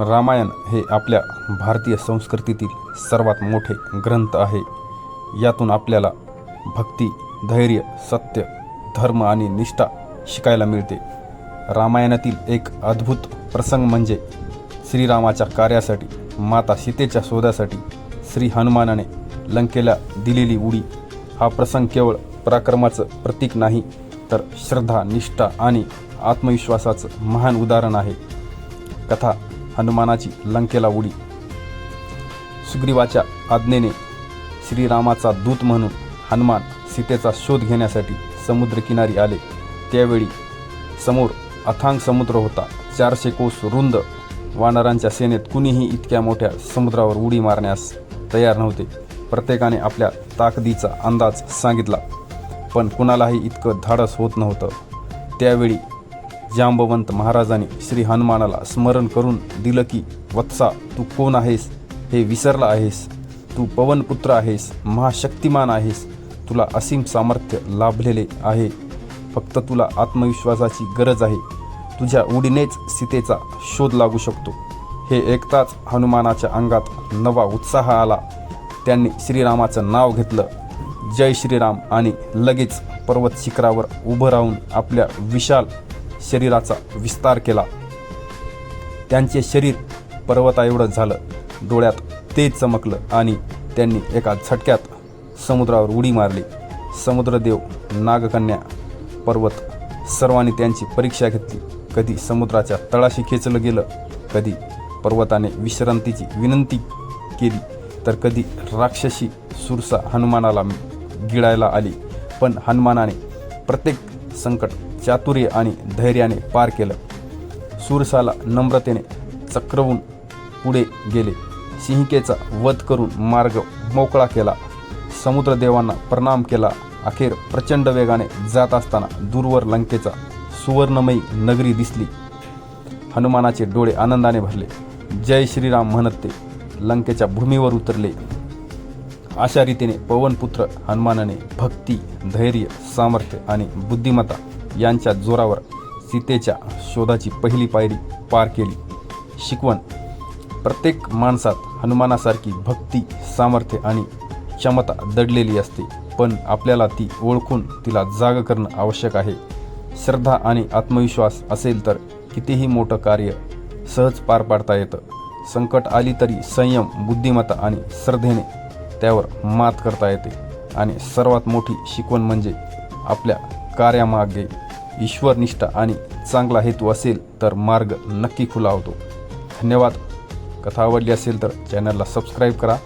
रामायण हे आपल्या भारतीय संस्कृतीतील सर्वात मोठे ग्रंथ आहे. यातून आपल्याला भक्ती धैर्य सत्य धर्म आणि निष्ठा शिकायला मिळते. रामायणातील एक अद्भुत प्रसंग म्हणजे श्रीरामाच्या कार्यासाठी माता सीतेच्या शोधासाठी श्री हनुमानाने लंकेला दिलेली उडी. हा प्रसंग केवळ पराक्रमाचं प्रतीक नाही तर श्रद्धा निष्ठा आणि आत्मविश्वासाचं महान उदाहरण आहे. कथा हनुमानाची लंकेला उडी. सुग्रीवाच्या आज्ञेने श्रीरामाचा दूत म्हणून हनुमान सीतेचा शोध घेण्यासाठी समुद्रकिनारी आले. त्यावेळी समोर अथांग समुद्र होता. चारशे कोस रुंद वानरांच्या सेनेत कुणीही इतक्या मोठ्या समुद्रावर उडी मारण्यास तयार नव्हते. प्रत्येकाने आपल्या ताकदीचा अंदाज सांगितला पण कुणालाही इतकं धाडस होत नव्हतं. त्यावेळी जांबवंत महाराजांनी श्री हनुमानाला स्मरण करून दिलं की वत्सा तू कोण आहेस? हे विसरला आहेस. तू पवनपुत्र आहेस. महाशक्तिमान आहेस. तुला असीम सामर्थ्य लाभलेले आहे. फक्त तुला आत्मविश्वासाची गरज आहे. तुझ्या उडीनेच सीतेचा शोध लागू शकतो. हे ऐकताच हनुमानाच्या अंगात नवा उत्साह आला. त्यांनी श्रीरामाचं नाव घेतलं. जय श्रीराम आणि लगेच पर्वत शिखरावर उभं राहून आपल्या विशाल शरीराचा विस्तार केला. त्यांचे शरीर पर्वताएवढं झालं डोळ्यात तेज चमकलं आणि त्यांनी एका झटक्यात समुद्रावर उडी मारली. समुद्रदेव नागकन्या पर्वत सर्वांनी त्यांची परीक्षा घेतली. कधी समुद्राच्या तळाशी खेचलं गेलं कधी पर्वताने विश्रांतीची विनंती केली तर कधी राक्षसी सुरसा हनुमानाला गिळायला आली. पण हनुमानाने प्रत्येक संकट चातुर्य आणि धैर्याने पार केलं. सुरसाला नम्रतेने चक्रवून पुढे गेले. सिंहिकेचा वध करून मार्ग मोकळा केला. समुद्रदेवांना प्रणाम केला. अखेर प्रचंड वेगाने जात असताना दूरवर लंकेचा सुवर्णमयी नगरी दिसली. हनुमानाचे डोळे आनंदाने भरले. जय श्रीराम म्हणत ते लंकेच्या भूमीवर उतरले. अशा रीतीने पवनपुत्र हनुमानाने भक्ती धैर्य सामर्थ्य आणि बुद्धिमत्ता यांच्या जोरावर सीतेच्या शोधाची पहिली पायरी पार केली. शिकवण. प्रत्येक माणसात हनुमानासारखी भक्ती सामर्थ्य आणि क्षमता दडलेली असते पण आपल्याला ती ओळखून तिला जाग करणं आवश्यक आहे. श्रद्धा आणि आत्मविश्वास असेल तर कितीही मोठं कार्य सहज पार पाडता येतं. संकट आली तरी संयम बुद्धिमत्ता आणि श्रद्धेने त्यावर मात करता येते. आणि सर्वात मोठी शिकवण म्हणजे आपल्या कार्यामागे ईश्वरनिष्ठा आणि चांगला हेतू असेल तर मार्ग नक्की खुला होतो. धन्यवाद. कथा आवडली असेल तर चॅनलला सबस्क्राईब करा.